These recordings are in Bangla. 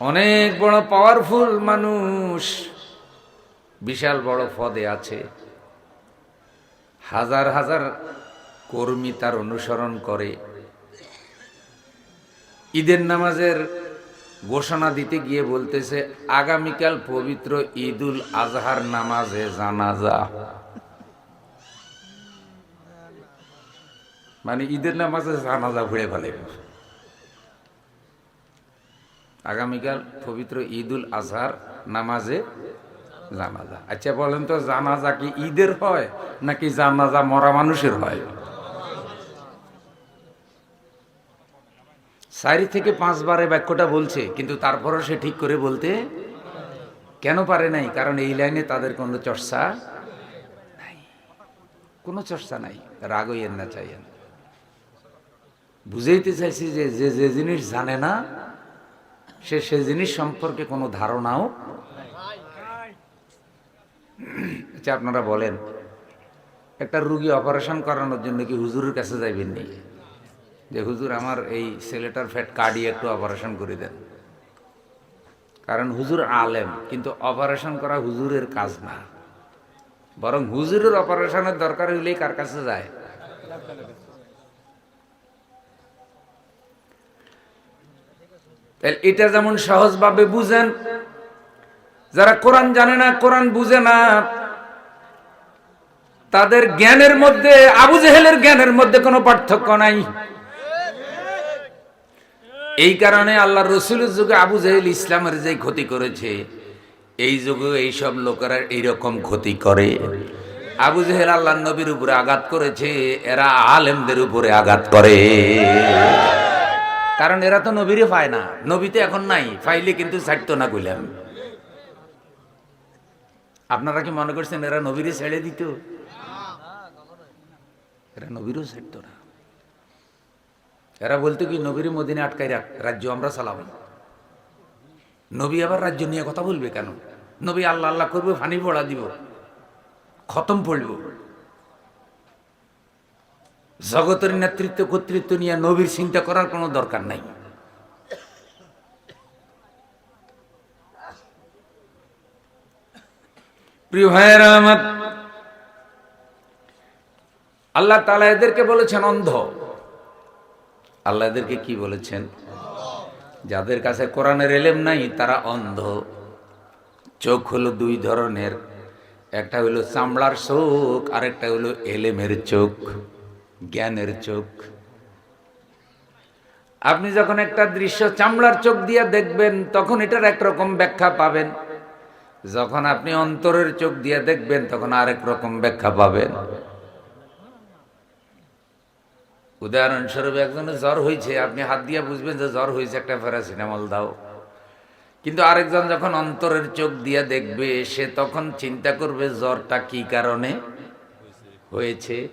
অনেক বড় পাওয়ারফুল মানুষ। বিশাল বড় পদে আছে। হাজার হাজার কর্মী তার অনুসরণ করে। ঈদের নামাজের ঘোষণা দিতে গিয়ে বলতেছে, আগামীকাল পবিত্র ঈদুল আজহার নামাজে জানাজা। মানে ঈদের নামাজে জানাজা ভুড়ে ফেলে। আগামীকাল পবিত্র ঈদুল আজহার নামাজে জানাজা। আচ্ছা বলেন তো, জানাজা কি ঈদের হয় নাকি জানাজা মরা মানুষের হয়? চারি থেকে পাঁচবারে বাক্যটা বলছে, কিন্তু তারপরও সে ঠিক করে বলতে কেন পারে নাই? কারণ এই লাইনে তাদের কোনো চর্চা নাই। কোনো চর্চা নাই। রাগ না, চাইয়েন। বুঝাইতে চাইছি যে যে জিনিস জানে না সে সে জিনিস সম্পর্কে কোনো ধারণাও আচ্ছা আপনারা বলেন, একটা রুগী অপারেশন করানোর জন্য কি হুজুরের কাছে যাইবেন নি যে হুজুর, আমার এই ছেলেটার ফ্যাট কাটিয়ে একটু অপারেশন করে দেন। কারণ হুজুর আলেম, কিন্তু অপারেশন করা হুজুরের কাজ না। বরং হুজুরের অপারেশনের দরকার হইলেই কার কাছে যায়? এটা যেমন সহজভাবে বুঝেন, যারা কোরআন জানে না, কোরআন বুঝে না, তাদের জ্ঞানের মধ্যে, আবু জেহেলের জ্ঞানের মধ্যে কোনো পার্থক্য নাই। এই কারণে আল্লাহ রসুলের যুগে আবু জেহেল ইসলামের যে ক্ষতি করেছে, এই যুগে এইসব লোকেরা এইরকম ক্ষতি করে। আবু জেহেল আল্লাহ নবীর উপরে আঘাত করেছে, এরা আলেমদের উপরে আঘাত করে। কারণ এরা তো নবীরে পায় না। নবীতে এখন নাই ফাইলে কিন্তু ছাড়তো না কইলাম। আপনারা কি মনে করছেন এরা নবীরে ছেড়ে দিত? এরা নবীরও ছাড়তো না। এরা বলতো কি, নবীর মদিনে আটকাই রাখ, রাজ্য আমরা চালাব। নবী আবার রাজ্য নিয়ে কথা বলবে কেন? নবী আল্লাহ আল্লাহ করবে, ফানি পড়া দিব, খতম পড়ব। জগতের নেতৃত্ব, কর্তৃত্ব নিয়ে নবীর চিন্তা করার কোনো দরকার নাই। প্রিয় ভাইয়েরা আমার, আল্লাহ তালা এদেরকে বলেছেন অন্ধ। আল্লাহ এদেরকে কি বলেছেন? যাদের কাছে কোরআনের এলেম নাই, তারা অন্ধ। চোখ হলো দুই ধরনের, একটা হলো চামড়ার চোখ আর একটা হলো এলেমের চোখ। জ্ঞানের চোখ। আপনি যখন একটা দৃশ্য চামড়ার চোখ দিয়ে দেখবেন, তখন এটার একরকম ব্যাখ্যা পাবেন। যখন আপনি অন্তরের চোখ দিয়ে দেখবেন, তখন আরেক রকম ব্যাখ্যা পাবেন। উদাহরণস্বরূপ একজনের জ্বর হয়েছে, আপনি হাত দিয়ে বুঝবেন যে জ্বর হয়েছে একটা প্যারাসিটামল দাও। কিন্তু আরেকজন যখন অন্তরের চোখ দিয়ে দেখবে, সে তখন চিন্তা করবে জ্বরটা কি কারণে হয়েছে।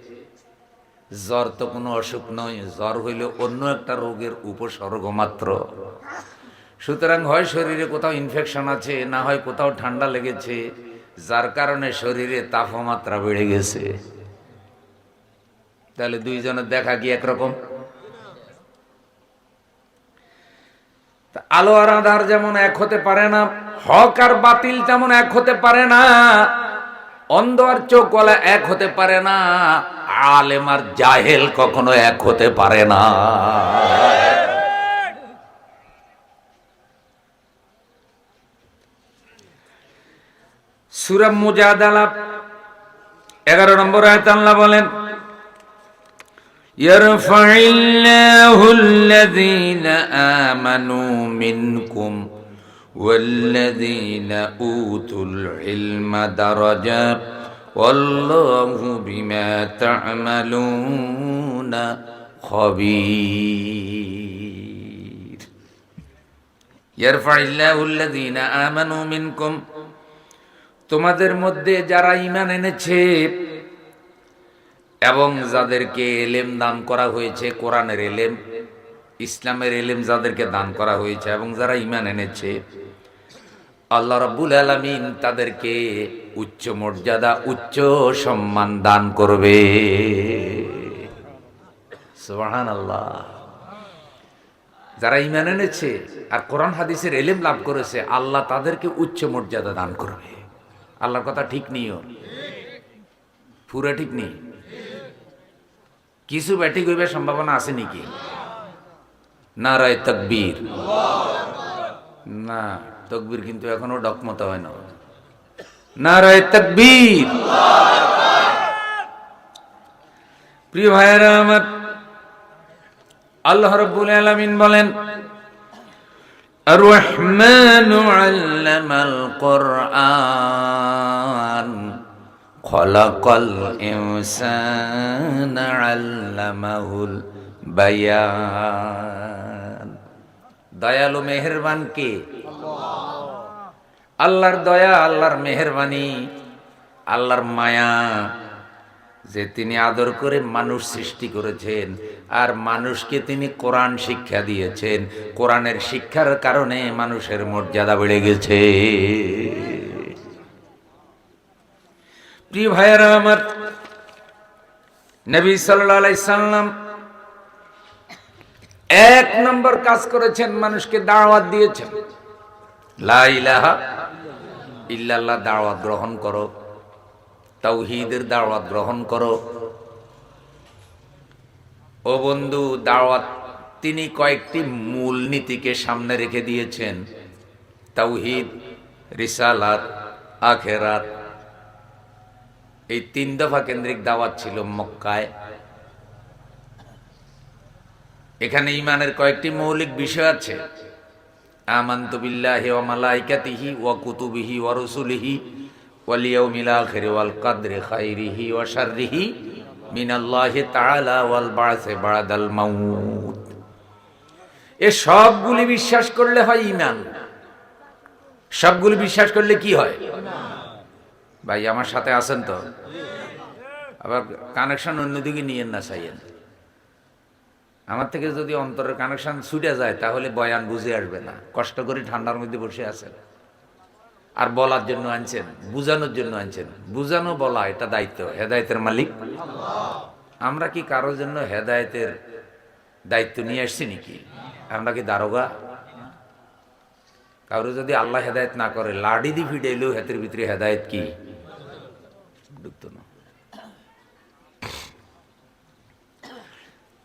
জ্বর তো কোনো অসুখ নয়, জ্বর হইলে অন্য একটা রোগের উপসর্গ মাত্র। সুতরাং হয় শরীরে কোথাও ইনফেকশন আছে, না হয় কোথাও ঠান্ডা লেগেছে, যার কারণে শরীরে তাপমাত্রা বেড়ে গেছে। তাহলে দুইজনের দেখা কি একরকম? আলো আর আধার যেমন এক হতে পারে না, হক আর বাতিল তেমন এক হতে পারে না। অন্ধ আর চোখওয়ালা এক হতে পারে না আলেম আর জাহেল কখনো এক হতে পারে না সুরাম মুজাদালা এগারো নম্বর আয়াত আল্লাহ বলেন يرفع الله الذين آمنوا منكم والذين أوتوا العلم درجات والله بما تعملون خبير يرفع الله الذين آمنوا منكم তোমাদের মধ্যে যারা ইমান এনেছে এবং যাদেরকে এলেম দান করা হয়েছে কোরআনের এলেম ইসলামের এলেম যাদেরকে দান করা হয়েছে এবং যারা ইমান এনেছে আল্লাহ রাব্বুল আলামিন তাদেরকে উচ্চ মর্যাদা, উচ্চ সম্মান দান করবে। সুবহানাল্লাহ। যারা ইমান এনেছে আর কোরআন হাদিসের এলেম লাভ করেছে, আল্লাহ তাদেরকে উচ্চ মর্যাদা দান করবে। আল্লাহর কথা ঠিক নিও। পুরা ঠিক নেই? কিছু ব্যাটিক হইবার সম্ভাবনা আছে নাকি? না রায় তকবীর। না। তকবীর কিন্তু এখনো ডকমত হয় না না রায় তকবীর প্রিয় ভাইয়েরা আমার আল্লাহ রব্বুল আলামিন বলেন الرحمن علم القرآن خلق الإنسان علمه البيان দয়ালু মেহেরবান কে আল্লাহর দয়া, আল্লাহর মেহেরবানি, আল্লাহর মায়া যে তিনি আদর করে মানুষ সৃষ্টি করেছেন আর মানুষকে তিনি কোরআন শিক্ষা দিয়েছেন। কোরআনের শিক্ষার কারণে মানুষের মর্যাদা বেড়ে গেছে। প্রিয় ভাইয়েরা আমার, নবী সাল্লাম এক নম্বর কাজ করেছেন, মানুষকে দাওয়াত দিয়েছেন। লা ইলাহা ইল্লাল্লাহ দাওয়াত গ্রহণ করো। তাওহীদের দাওয়াত গ্রহণ করো। ও বন্ধু, দাওয়াত তিনি কয়েকটি মূল নীতিকে সামনে রেখে দিয়েছেন। তাওহীদ, রিসালাত, আখেরাত। এই তিন দফা কেন্দ্রিক দাওয়াত ছিল মক্কায়। এখানে ইমানের কয়েকটি মৌলিক বিষয় আছে। আমান্ত বিল্লাহি ওয়া মালাইকাতিহি ওয়া কুতুবিহি ওয়া রুসুলিহি ওয়াল ইয়াউমিল আখির ওয়াল কদরি খাইরিহি ওয়া শাররিহি ওয়াল মাউত। এ সবগুলি বিশ্বাস করলে হয় ঈমান। সবগুলি বিশ্বাস করলে কি হয়? ভাই, আমার সাথে আছেন তো? আবার কানেকশন অন্যদিকে নিয়েন না চাইয়েন আমার থেকে যদি অন্তরের কানেকশন ছুটে যায়, তাহলে বয়ান বুঝে আসবে না। কষ্ট করে ঠান্ডার মধ্যে বসে আছেন। আর বলার জন্য আনছেন, বুঝানোর জন্য আনছেন। বুঝানো বলা, এটা দায়িত্ব, হেদায়তের মালিক। আমরা কি কারোর জন্য হেদায়তের দায়িত্ব নিয়ে আসছি নাকি? আমরা কি দারোগা? কারও যদি আল্লাহ হেদায়ত না করে, লাডি দি ফিডেলেও হেতের ভিতরে হেদায়ত কি ঢুকতো না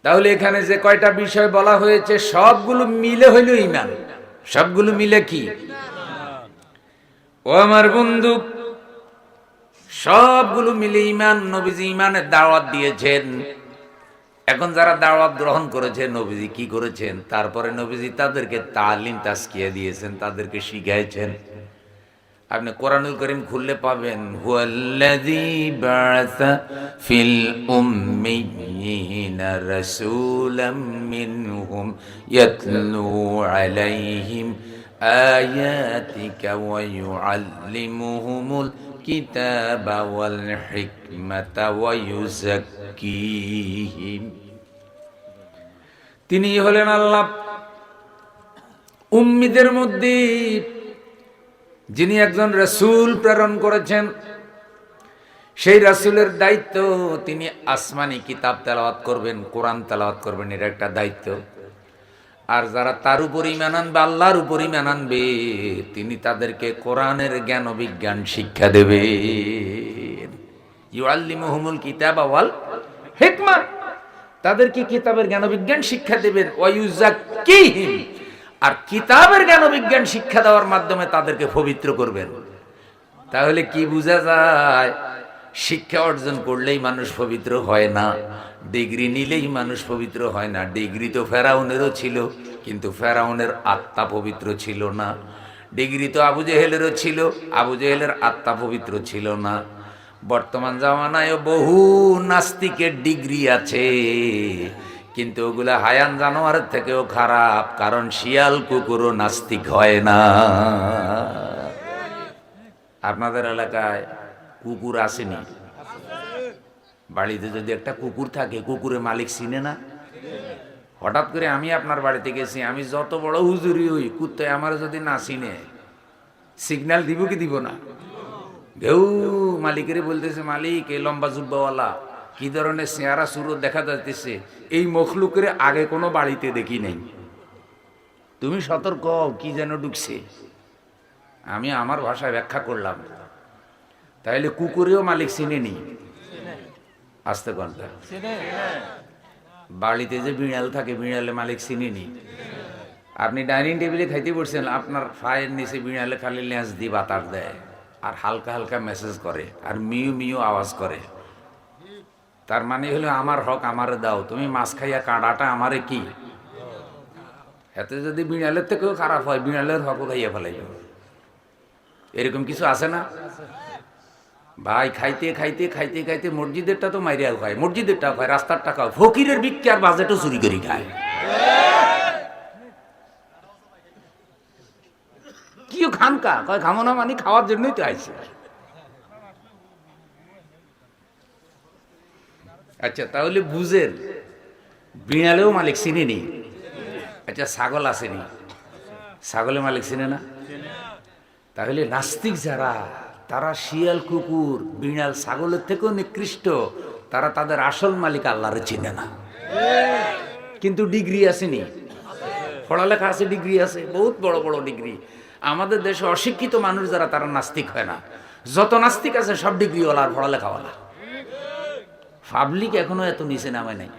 তাহলে এখানে যে কয়টা বিষয় বলা হয়েছে, সবগুলো মিলে হইল ইমান সবগুলো মিলে কি? ও আমার বন্ধু, সবগুলো মিলে ইমান নবীজি ইমানের দাওয়াত দিয়েছেন। এখন যারা দাওয়াত গ্রহণ করেছে নবীজি কি করেছেন? তারপরে নবীজি তাদেরকে তালিম তাস্কিয়া দিয়েছেন, তাদেরকে শিখাইছেন। আপনি কোরআনুল করিম খুললে পাবেন ফিল মিনহুম ইয়াতলু আলাইহিম কিতাবা ওয়াল হিকমাতা ওয়া ইউযাক্কিহিম। তিনি হলেন আল্লাহ। উম্মিদের মধ্যে যিনি একজন রসুল প্রেরণ করেছেন, সেই রাসুলের দায়িত্ব তিনি আসমানি কিতাব তেলাওয়াত করবেন, কোরআন তেলাওয়াত করবেন এটা একটা দায়িত্ব। আর যারা তার উপর ইমান আনবে, আল্লাহর উপর ইমান আনবে, তিনি তাদেরকে কোরআনের জ্ঞান বিজ্ঞান শিক্ষা দেবে। ইউআল্লিমুহুমুল কিতাব ওয়াল হিকমা। তাদেরকে কিতাবের জ্ঞান বিজ্ঞান শিক্ষা দেবেন। ওয়ায়ুজাক্কিহিম আর কিতাবের জ্ঞান বিজ্ঞান শিক্ষা দেওয়ার মাধ্যমে তাদেরকে পবিত্র করবেন। তাহলে কি বোঝা যায়? শিক্ষা অর্জন করলেই মানুষ পবিত্র হয় না, ডিগ্রি নিলেই মানুষ পবিত্র হয় না। ডিগ্রি তো ফেরাউনেরও ছিল, কিন্তু ফেরাউনের আত্মা পবিত্র ছিল না। ডিগ্রি তো আবু জেহেলেরও ছিল, আবু জেহেলের আত্মা পবিত্র ছিল না। বর্তমান জামানায় বহু নাস্তিকের ডিগ্রি আছে। কিন্তু ওগুলা হায়ান জানোয়ারের থেকেও খারাপ, কারণ শিয়াল কুকুরও নাস্তিক হয় না। আপনাদের এলাকায় কুকুর আসেনি? বাড়িতে যদি একটা কুকুর থাকে, কুকুরের মালিক চিনে না? হঠাৎ করে আমি আপনার বাড়িতে গেছি, আমি যত বড় হুজুরি হই কুত্তে আমার যদি না চিনে সিগন্যাল দিব কি দিব না? ঘেউ মালিকের বলতেছে, মালিক, এই লম্বা জুব্বাওয়ালা কি ধরনের চেহারা সুরত দেখা যাচ্ছে এই মখলুকের আগে কোনো বাড়িতে দেখি নেই। তুমি সতর্ক কি যেন ঢুকছে। আমি আমার ভাষায় ব্যাখ্যা করলাম। তাইলে কুকুরেও মালিক চিনে নি। আসতে ঘণ্টা বাড়িতে যে বিড়াল থাকে বিড়ালে মালিক চিনে নি। আপনি ডাইনিং টেবিলে খাইতে বসছেন, আপনার ফায়ের নিচে বিড়ালে খালি লেঁচ দিয়ে বাতাস দেয়। আর হালকা হালকা মেসেজ করে, আর মিউ মিউ আওয়াজ করে। তার মানে হলো আমার হক আমারে দাও। তুমি মাছ খাইয়া কাঁড়াটা আমারে কি? এতে যদি বিড়ালের থেকেও খারাপ হয়, বিড়ালের হকও খাইয়া ফেলাই এরকম কিছু আছে না? ভাই, খাইতে খাইতে খাইতে খাইতে মসজিদেরটা তো মাইরিয়া খায় মসজিদেরটা খায়, রাস্তার টাকা ফকিরের বিক্রি আর বাজেটও চুরি করি খায়। কি খান কা কয়, খামো না মানে খাওয়ার জন্যই তো আইছে। আচ্ছা তাহলে বুঝেন, বিড়ালেও মালিক চিনেনি আচ্ছা ছাগল আসেনি ছাগলে মালিক চিনে না? তাহলে নাস্তিক যারা, তারা শিয়াল, কুকুর, বিড়াল ছাগলের থেকেও নিকৃষ্ট, তারা তাদের আসল মালিক আল্লাহরে চিনে না। কিন্তু ডিগ্রি আসেনি পড়ালেখা আছে, ডিগ্রি আছে, বহুত বড় বড় ডিগ্রি। আমাদের দেশে অশিক্ষিত মানুষ যারা, তারা নাস্তিক হয় না। যত নাস্তিক আছে, সব ডিগ্রিওয়ালা আর পড়ালেখাওয়ালা। পাবলিক এখনও এত নিচে নামে নাই।